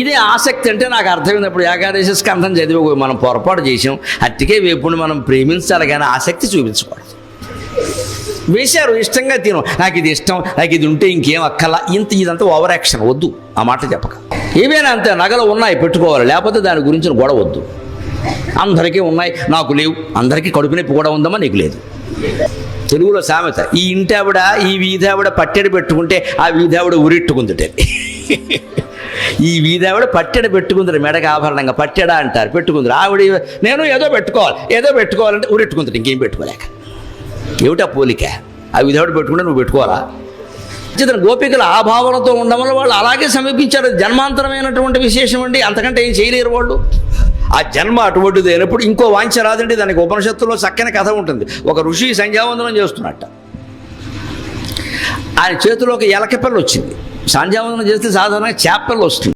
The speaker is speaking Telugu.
ఇదే ఆసక్తి అంటే నాకు అర్థమైనప్పుడు ఏకాదశి స్కంధం చదివి మనం పొరపాటు చేసాం. అట్టికే వేపుని మనం ప్రేమించాలి కానీ ఆసక్తి చూపించకూడదు వేశారు ఇష్టంగా తినం నాకు ఇది ఇష్టం నాకు ఇది ఉంటే ఇంకేం అక్కల ఇంత ఇదంతా ఓవర్ యాక్షన్ వద్దు. ఆ మాట చెప్పక. ఏవైనా అంతే నగలు ఉన్నాయి పెట్టుకోవాలి. లేకపోతే దాని గురించిన గొడవ వద్దు. అందరికీ ఉన్నాయి నాకు లేవు. అందరికీ కడుపు నొప్పి కూడా ఉందమ్మా నీకు లేదు. తెలుగులో సామెత ఈ ఇంటి ఆవిడ ఈ వీధి ఆవిడ పట్టెడు పెట్టుకుంటే ఆ వీధి ఆవిడ ఉరిట్టుకుందిటే ఈ వీధావిడ పట్టెడ పెట్టుకుందరు మెడకు ఆభరణంగా పట్టెడ అంటారు పెట్టుకుందరు. ఆవిడ నేను ఏదో పెట్టుకోవాలి ఏదో పెట్టుకోవాలంటే ఉరిట్టుకుందరు ఇంకేం పెట్టుకోలేక. ఏమిటా పోలిక? ఆ విధవాడు పెట్టుకుంటే నువ్వు పెట్టుకోవాలా? చిత్ర గోపికలు ఆ భావనతో ఉండడం వల్ల వాళ్ళు అలాగే సమీపించారు. జన్మాంతరమైనటువంటి విశేషం అండి. అంతకంటే ఏం చేయలేరు వాళ్ళు. ఆ జన్మ అటువంటిది అయినప్పుడు ఇంకో వాంఛ రాదండి. దానికి ఉపనిషత్తులో చక్కని కథ ఉంటుంది. ఒక ఋషి సంధ్యావందనం చేస్తున్నట్ట. ఆయన చేతిలో ఒక ఎలక వచ్చింది. సంధ్యావందనం చేస్తే సాధారణంగా చేపలు వస్తుంది.